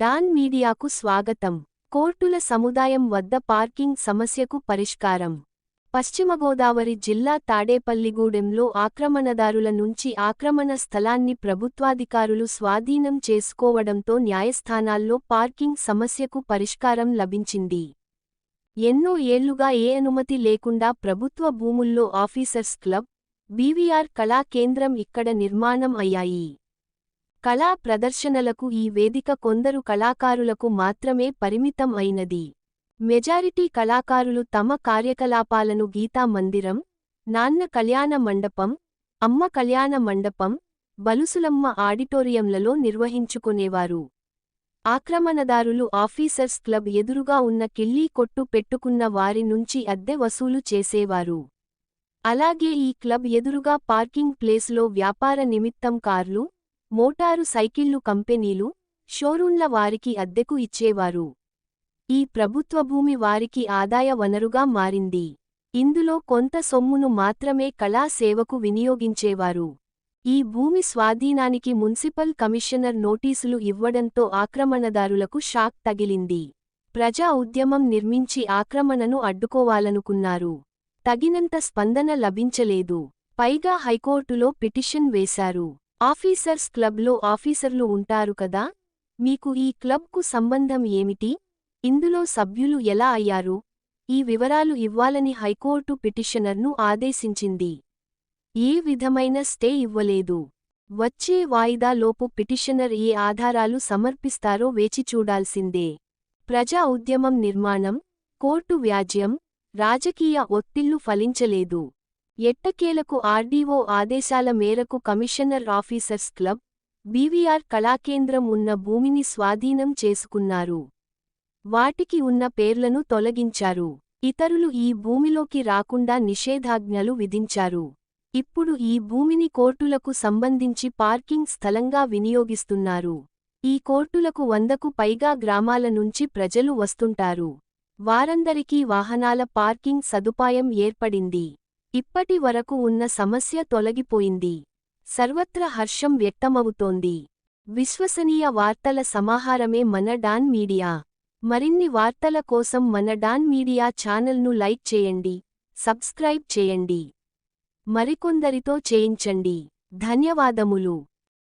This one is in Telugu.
డాన్ మీడియాకు స్వాగతం. కోర్టుల సముదాయం వద్ద పార్కింగ్ సమస్యకు పరిష్కారం. పశ్చిమ గోదావరి జిల్లా తాడేపల్లిగూడెంలో ఆక్రమణదారుల నుంచి ఆక్రమణ స్థలాన్ని ప్రభుత్వాధికారులు స్వాధీనం చేసుకోవడంతో న్యాయస్థానాల్లో పార్కింగ్ సమస్యకు పరిష్కారం లభించింది. ఎన్నో ఏళ్ళుగా ఏ అనుమతి లేకుండా ప్రభుత్వ భూముల్లో ఆఫీసర్స్ క్లబ్ బీవీఆర్ కళా కేంద్రం ఇక్కడ నిర్మాణం అయ్యాయి. కళా ప్రదర్శనలకు ఈ వేదిక కొందరు కళాకారులకు మాత్రమే పరిమితం అయినది. మెజారిటీ కళాకారులు తమ కార్యకలాపాలను గీతా మందిరం నాన్న కళ్యాణ మండపం అమ్మ కళ్యాణ మండపం బలుసులమ్మ ఆడిటోరియంలలో నిర్వహించుకునేవారు. ఆక్రమణదారులు ఆఫీసర్స్ క్లబ్ ఎదురుగా ఉన్న కిల్లీ కొట్టు పెట్టుకున్న వారి నుంచి అద్దె వసూలు చేసేవారు. అలాగే ఈ క్లబ్ ఎదురుగా పార్కింగ్ ప్లేస్లో వ్యాపార నిమిత్తం కార్లు మోటారు సైకిళ్ళు కంపెనీలు షోరూంల వారికి అద్దెకు ఇచ్చేవారు. ఈ ప్రభుత్వ భూమి వారికి ఆదాయ వనరుగా మారింది. ఇందులో కొంత సొమ్మును మాత్రమే కళా సేవకు వినియోగించేవారు. ఈ భూమి స్వాధీనానికి మున్సిపల్ కమిషనర్ నోటీసులు ఇవ్వడంతో ఆక్రమణదారులకు షాక్ తగిలింది. ప్రజా ఉద్యమం నిర్మించి ఆక్రమణను అడ్డుకోవాలనుకున్నారు. తగినంత స్పందన లభించలేదు. పైగా హైకోర్టులో పిటిషన్ వేశారు. ఆఫీసర్స్ క్లబ్లో ఆఫీసర్లు ఉంటారు కదా? మీకు ఈ క్లబ్కు సంబంధం ఏమిటి? ఇందులో సభ్యులు ఎలా అయ్యారు? ఈ వివరాలు ఇవ్వాలని హైకోర్టు పిటిషనర్ను ఆదేశించింది. ఏ విధమైన స్టే ఇవ్వలేదు. వచ్చే వాయిదాలోపు పిటిషనర్ ఏ ఆధారాలు సమర్పిస్తారో వేచిచూడాల్సిందే ప్రజా ఉద్యమం నిర్మాణం కోర్టు వ్యాజ్యం రాజకీయ ఒత్తిళ్ళు ఫలించలేదు. ఎట్టకేలకు ఆర్డీఓ ఆదేశాల మేరకు commissioner officers club BVR Kalakendram ఉన్న భూమిని స్వాధీనం చేసుకున్నారు. వాటికి ఉన్న పేర్లను తొలగించారు. ఇతరులు ఈ భూమిలోకి రాకుండా నిషేధాజ్ఞలు విధించారు. ఇప్పుడు ఈ భూమిని కోర్టులకు సంబంధించి పార్కింగ్ స్థలంగా వినియోగిస్తున్నారు. ఈ కోర్టులకు వందకు పైగా గ్రామాల నుంచి ప్రజలు వస్తుంటారు. వారందరికీ వాహనాల పార్కింగ్ సదుపాయం ఏర్పడింది. ఇప్పటి వరకు ఉన్న సమస్య తొలగిపోయింది. సర్వత్ర హర్షం వ్యక్తమవుతోంది. విశ్వసనీయ వార్తల సమాహారమే మన డాన్ మీడియా. మరిన్ని వార్తల కోసం మన డాన్ మీడియా ఛానల్ను లైక్ చేయండి సబ్స్క్రైబ్ చేయండి. మరికొందరితో చేయించండి. ధన్యవాదములు.